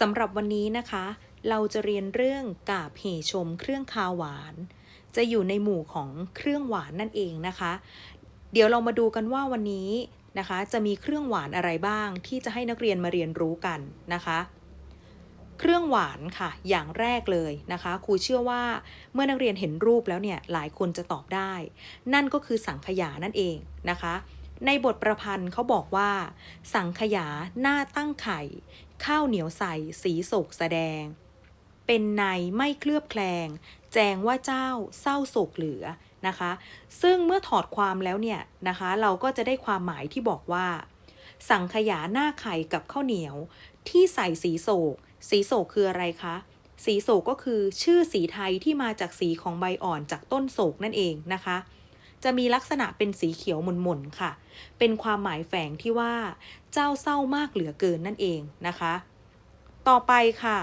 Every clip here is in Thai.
สำหรับวันนี้นะคะ เราจะเรียนเรื่องกาบเหชมเครื่องคาวหวาน จะอยู่ในหมู่ของเครื่องหวานนั่นเองนะคะ เดี๋ยวเรามาดูกันว่าวันนี้นะคะ จะมีเครื่องหวานอะไรบ้าง ที่จะให้นักเรียนมาเรียนรู้กันนะคะ เครื่องหวานค่ะ อย่างแรกเลยนะคะครูเชื่อว่าเมื่อนักเรียนเห็นรูปแล้วเนี่ยหลายคนจะตอบได้ นั่นก็คือสังขยานั่นเองนะคะในบทประพันธ์เขาบอกว่า สังขยาหน้าตั้งไข่ ข้าวเหนียวใสสีโศกแสดง เป็นในไม่เคลือบแคลง แจงว่าเจ้าเศร้าโศกเหลือนะคะ ซึ่งเมื่อถอดความแล้วเนี่ยนะคะ เราก็จะได้ความหมายที่บอกว่า สังขยาหน้าไข่กับข้าวเหนียว ที่ใส่สีโศก สีโศกคืออะไรคะสีโศกก็คือชื่อสีไทยที่มาจากสีของใบอ่อนจากต้นโศกนั่นเองนะคะ จะมีลักษณะเป็นสีเขียวหม่นๆค่ะ เป็นความหมายแฝงที่ว่า เจ้าเศร้ามากเหลือเกินนั่นเองนะคะ ต่อไปค่ะ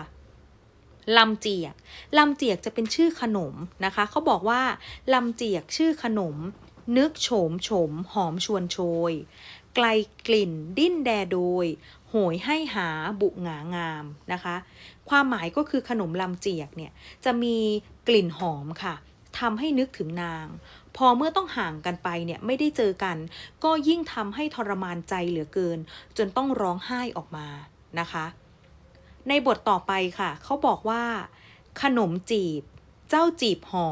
ลำเจียก ลำเจียกจะเป็นชื่อขนมนะคะ เขาบอกว่า ลำเจียกชื่อขนม นึกโฉมโฉมหอมชวนโชย ไกลกลิ่น ดิ้นแดโดย โหยให้หาบุหงางามนะคะ ความหมายก็คือขนมลำเจียกเนี่ย จะมีกลิ่นหอมค่ะ ทำให้นึกถึงนาง พอเมื่อต้องห่างกันไปเนี่ยไม่ได้เจอกัน ก็ยิ่งทำให้ทรมานใจเหลือเกิน จนต้องร้องไห้ออกมานะคะ ในบทต่อไปค่ะ เขาบอกว่า ขนมจีบ เจ้าจีบห่อ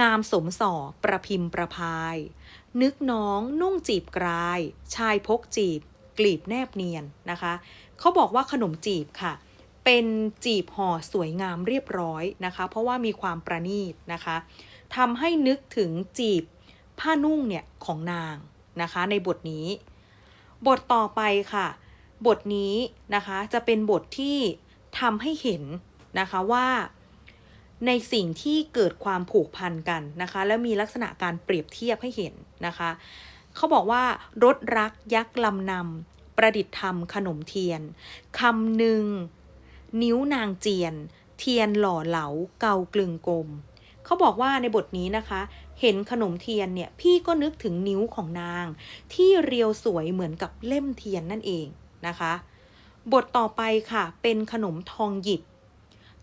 งามสมส่อประพิมพ์ประพาย นึกน้องนุ่งจีบกลาย ชายพกจีบ กลีบแนบเนียนนะคะ เขาบอกว่าขนมจีบค่ะ เป็นจีบห่อสวยงามเรียบร้อยนะคะ เพราะว่ามีความประณีตนะคะทำให้นึกถึงจีบผ้านุ่งเนี่ยของนางนะคะในบทนี้ บทต่อไปค่ะ บทนี้นะคะจะเป็นบทที่ทำให้เห็นนะคะว่าในสิ่งที่เกิดความผูกพันกันนะคะ และมีลักษณะการเปรียบเทียบให้เห็นนะคะเขาบอกว่ารถรักยักษ์ลำนำประดิษฐ์ทำขนมเทียนคำหนึ่ง นิ้วนางเจียน เทียนหล่อเหลาเกากลึงกลมเขาบอกว่าในบทนี้นะคะ เห็นขนมเทียนเนี่ยพี่ก็นึกถึงนิ้วของนาง ที่เรียวสวยเหมือนกับเล่มเทียนนั่นเองนะคะ บทต่อไปค่ะ เป็นขนมทองหยิบ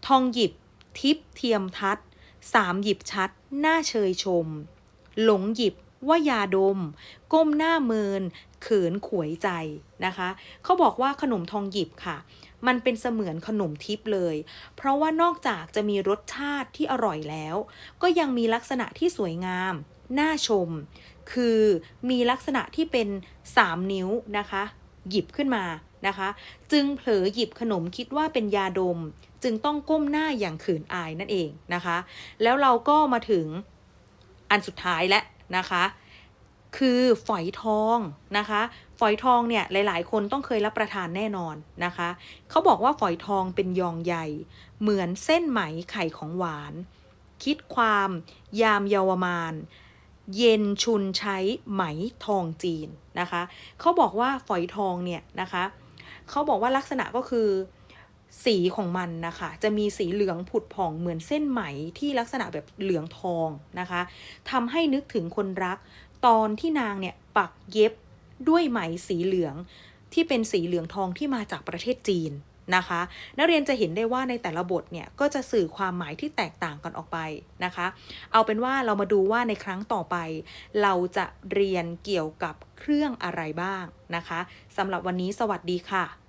ทองหยิบ ทิพเทียมทัดสามหยิบชัด หน้าเชยชม หลงหยิบ ว่ายาดม ก้มหน้าเมิน เขินขวยใจนะคะ เขาบอกว่าขนมทองหยิบค่ะ มันเป็นเสมือนขนมทิพย์เลย เพราะว่านอกจากจะมีรสชาติที่อร่อยแล้ว ก็ยังมีลักษณะที่สวยงาม น่าชม คือมีลักษณะที่เป็น 3 นิ้วนะคะ หยิบขึ้นมานะคะ จึงเผลอหยิบขนมคิดว่าเป็นยาดม จึงต้องก้มหน้าอย่างขืนอายนั่นเองนะคะ แล้วเราก็มาถึงอันสุดท้ายแล้ว นะคะ คือฝอยทองนะคะ ฝอยทองเนี่ยหลาย ๆ คนต้องเคยรับประทานแน่นอนนะคะเขาบอกว่าฝอยทองเป็นยองใหญ่ เหมือนเส้นไหมไข่ของหวาน คิดความยามเยาวมานเย็นชุนใช้ไหมทองจีนนะคะ เขาบอกว่าฝอยทองเนี่ยนะคะ เขาบอกว่าลักษณะก็คือ สีของมันนะคะ จะมีสีเหลืองผุดผ่องเหมือนเส้นไหมที่ลักษณะแบบเหลืองทองนะคะทำให้นึกถึงคนรัก ตอนที่นางเนี่ยปักเย็บด้วยไหมสีเหลืองที่เป็นสีเหลืองทองที่มาจากประเทศจีนนะคะ นักเรียนจะเห็นได้ว่าในแต่ละบทเนี่ยก็จะสื่อความหมายที่แตกต่างกันออกไปนะคะ เอาเป็นว่าเรามาดูว่าในครั้งต่อไป เราจะเรียนเกี่ยวกับเครื่องอะไรบ้างนะคะสำหรับวันนี้สวัสดีค่ะ